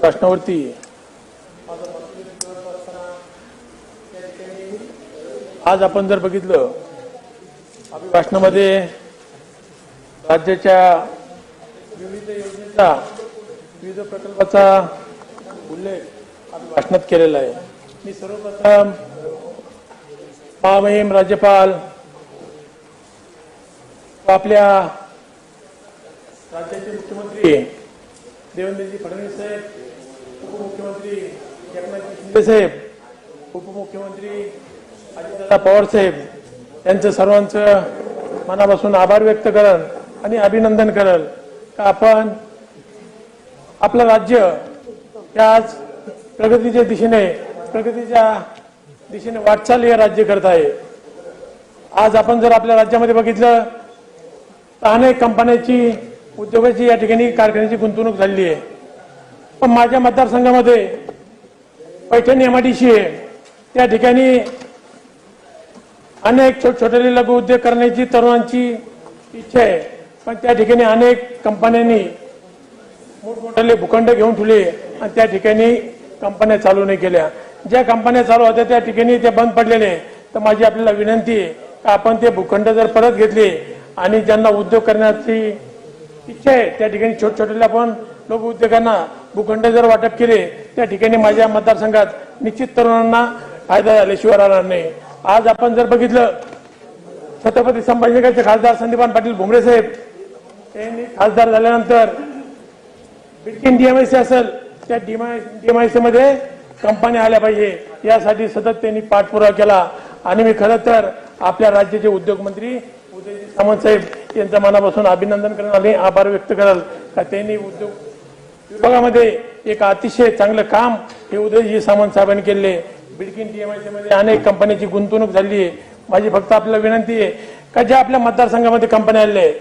प्रश्नावरती. आज आपण जर बघितलं प्रश्नामध्ये राज्याच्या विविध योजनेचा विविध प्रकल्पाचा उल्लेख भाषणात केलेला आहे. मी सर्वप्रथम महामहिम राज्यपाल आपल्या राज्याच्या देवेंद्रजी फडणवीस साहेब उपमुख्यमंत्री एकनाथजी शिंदे साहेब. उपमुख्यमंत्री अजितदादा पवार साहेब यांचं सर्वांचं मनापासून आभार व्यक्त करल आणि अभिनंदन करल का आपण आपलं राज्य हे आज प्रगतीच्या दिशेने प्रगतीच्या दिशेने वाटचाल हे राज्य करत आहे. आज आपण जर आपल्या राज्यामध्ये बघितलं तर अनेक कंपन्याची उद्योगाची या ठिकाणी कारखान्याची गुंतवणूक झालेली आहे. पण माझ्या मतदारसंघामध्ये पैठण एमआयडीसी आहे. त्या ठिकाणी अनेक छोट छोटे लघु उद्योग करण्याची तरुणांची इच्छा आहे. पण त्या ठिकाणी अनेक कंपन्यांनी मोठमोठाले भूखंड घेऊन ठेवले आणि त्या ठिकाणी कंपन्या चालू नाही केल्या. ज्या कंपन्या चालू होत्या त्या ठिकाणी ते बंद पडलेले तर माझी आपल्याला विनंती आहे का आपण ते भूखंड जर परत घेतले आणि ज्यांना उद्योग करण्याची इच्छा आहे. त्या ठिकाणी छोट छोट्याला पण लोक उद्योगांना भूखंड जर वाटप केले त्या ठिकाणी माझ्या मतदारसंघात निश्चित तरुणांना फायदा झाल्याशिवाय राहणार नाही. आज आपण जर बघितलं छत्रपती संभाजीनगरचे खासदार संदीपान पाटील भुमरे साहेब यांनी खासदार झाल्यानंतर बिल्डिंग डीएमआयसी असेल त्या डीएमआयसी मध्ये कंपन्या आल्या पाहिजे. यासाठी सतत त्यांनी पाठपुरावा केला. आणि मी खरं तर आपल्या राज्याचे उद्योगमंत्री उदयजी सामंत साहेब यांचं मनापासून अभिनंदन करणार आले आभार व्यक्त कराल. का त्यांनी उद्योग विभागामध्ये एक अतिशय चांगलं काम हे उदयजी सामंत साहेबांनी केले बिडकिन डीएमआयसी मध्ये अनेक कंपन्यांची गुंतवणूक झाली आहे. माझी फक्त आपल्याला विनंती आहे का ज्या आपल्या मतदारसंघामध्ये कंपन्या आल्या आहेत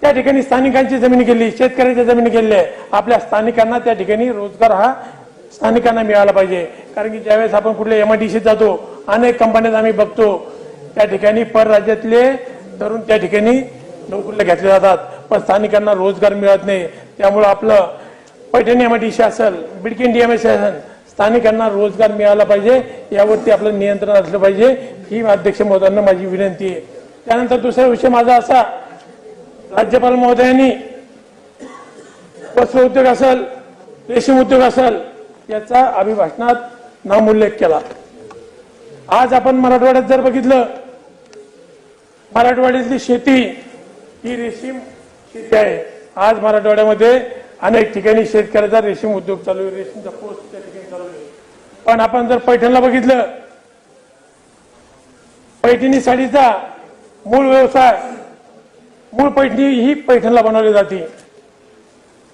त्या ठिकाणी स्थानिकांची जमीन गेली शेतकऱ्यांच्या जमीन गेल्या आपल्या स्थानिकांना त्या ठिकाणी रोजगार हा स्थानिकांना मिळाला पाहिजे. कारण की ज्यावेळेस आपण कुठल्या एमआयडीसीत जातो अनेक कंपन्यात आम्ही बघतो. त्या ठिकाणी परराज्यातले तरुण त्या ठिकाणी नोकरीला घेतले जातात पण स्थानिकांना रोजगार मिळत नाही. त्यामुळं आपलं पैठण सी असेल बिडकिन डीएमएसी असेल स्थानिकांना रोजगार मिळाला पाहिजे. यावरती आपलं नियंत्रण असलं पाहिजे. ही अध्यक्ष महोदयांना माझी विनंती आहे. त्यानंतर दुसरा विषय माझा असा राज्यपाल महोदयांनी वस्त्र उद्योग असेल रेशीम उद्योग असेल याचा अभिभाषणात नामोल्लेख केला. आज आपण मराठवाड्यात जर बघितलं मराठवाड्यातली शेती ही रेशीम शेती आहे. आज मराठवाड्यामध्ये अनेक ठिकाणी शेतकऱ्याचा रेशीम उद्योग चालू आहे. रेशीमचा पोस्ट त्या ठिकाणी चालू आहे. पण आपण जर पैठणला बघितलं पैठणी साडीचा मूळ व्यवसाय मूळ पैठणी ही पैठणला बनवली जाते.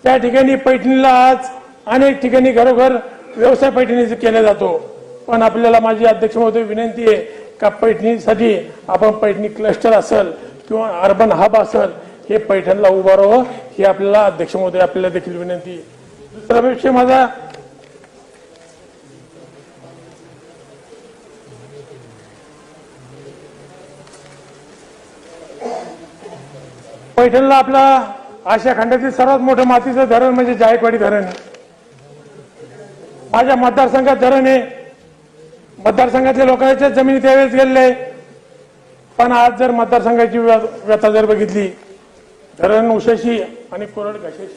त्या ठिकाणी पैठणीला आज अनेक ठिकाणी घरोघर व्यवसाय पैठणीचा केला जातो. पण आपल्याला माझी अध्यक्ष महोदय विनंती आहे का पैठणीसाठी आपण पैठणी क्लस्टर असेल किंवा अर्बन हब असेल हे पैठणला उभं राहावं ही आपल्याला अध्यक्ष महोदय आपल्याला देखील विनंती दुसरा विषय माझा पैठणला आपला आशिया खंडातील सर्वात मोठं मातीचं धरण म्हणजे जायकवाडी धरण माझ्या मतदारसंघात धरण आहे. मतदारसंघातल्या लोकांच्या जमिनी त्यावेळेस गेलेले पण आज जर मतदारसंघाची व्य- व्यथा जर बघितली धरण उशाशी आणि कोरड घशाशी.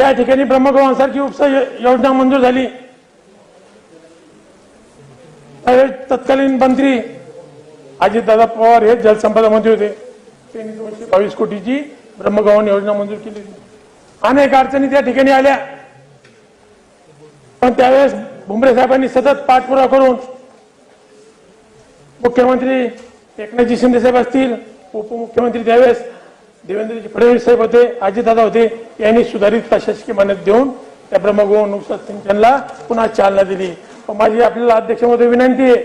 या ठिकाणी ब्रह्मगव्हांसारखी उपसा योजना मंजूर झाली. तत्कालीन मंत्री अजितदादा पवार हे जलसंपदा मंत्री होते. त्यांनी दोनशे बावीस कोटीची ब्रह्मगव्हाण योजना मंजूर केली. अनेक अडचणी त्या ठिकाणी आल्या. पण त्यावेळेस भुमरे साहेबांनी सतत पाठपुरा करून मुख्यमंत्री एकनाथजी शिंदे साहेब असतील उपमुख्यमंत्री त्यावेळेस देवेंद्रजी फडणवीस साहेब होते अजितदादा होते यांनी सुधारित प्रशासकीय मान्यता देऊन त्या ब्रह्मगोहन नुकसान सिंचनला पुन्हा चालना दिली. माझी आपल्याला अध्यक्षामध्ये विनंती आहे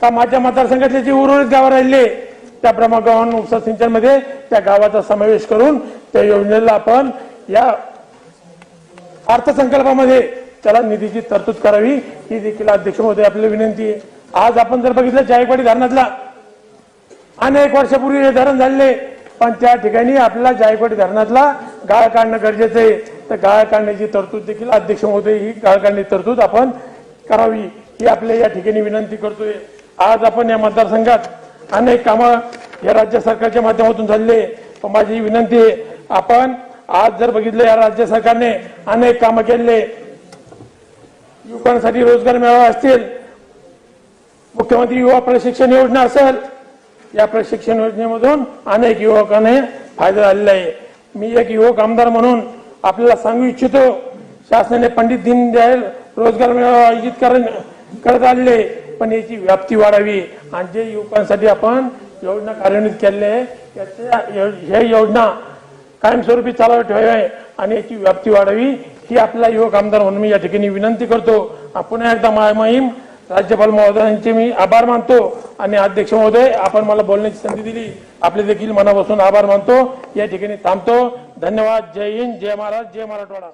का माझ्या मतदारसंघातले जे उर्वरित गावं राहिले त्या ब्रह्मगव्हाण उपसा सिंचनमध्ये त्या गावाचा समावेश करून त्या योजनेला आपण या अर्थसंकल्पामध्ये त्याला निधीची तरतूद करावी ही देखील अध्यक्ष महोदय आपल्याला विनंती आहे. आज आपण जर बघितलं जायकवाडी धरणातला अनेक वर्षापूर्वी हे धरण झाले पण त्या ठिकाणी आपल्याला जायकवाडी धरणातला गाळ काढणं गरजेचं आहे. तर गाळ काढण्याची तरतूद देखील अध्यक्ष महोदय ही गाळ काढण्याची तरतूद आपण करावी ही आपल्या या ठिकाणी विनंती करतोय. आज आपण या मतदारसंघात अनेक कामं या राज्य सरकारच्या माध्यमातून झालेले पण माझी ही विनंती आहे आपण आज जर बघितलं या राज्य सरकारने अनेक कामं केले युवकांसाठी रोजगार मेळावा असतील मुख्यमंत्री युवा प्रशिक्षण योजना असेल या प्रशिक्षण योजनेमधून अनेक युवकांना फायदा झालेला आहे. मी एक युवक आमदार म्हणून आपल्याला सांगू इच्छितो शासनाने पंडित दीनदयाल रोजगार मेळावा आयोजित करत आलेले पण याची व्याप्ती वाढावी. आणि जे युवकांसाठी आपण योजना कार्यान्वित केलेल्या आहे याच्या योजना कायमस्वरूपी चालवत ठेवावी आणि याची व्याप्ती वाढावी ही आपला युवक आमदार म्हणून मी या ठिकाणी विनंती करतो. पुन्हा एकदा मा- राज्यपाल महोदयांचे मी आभार मानतो आणि अध्यक्ष महोदय आपण मला बोलण्याची संधी दिली. आपले देखील मनापासून आभार मानतो. या ठिकाणी थांबतो. धन्यवाद. जय हिंद. जय महाराज. जय मराठवाडा.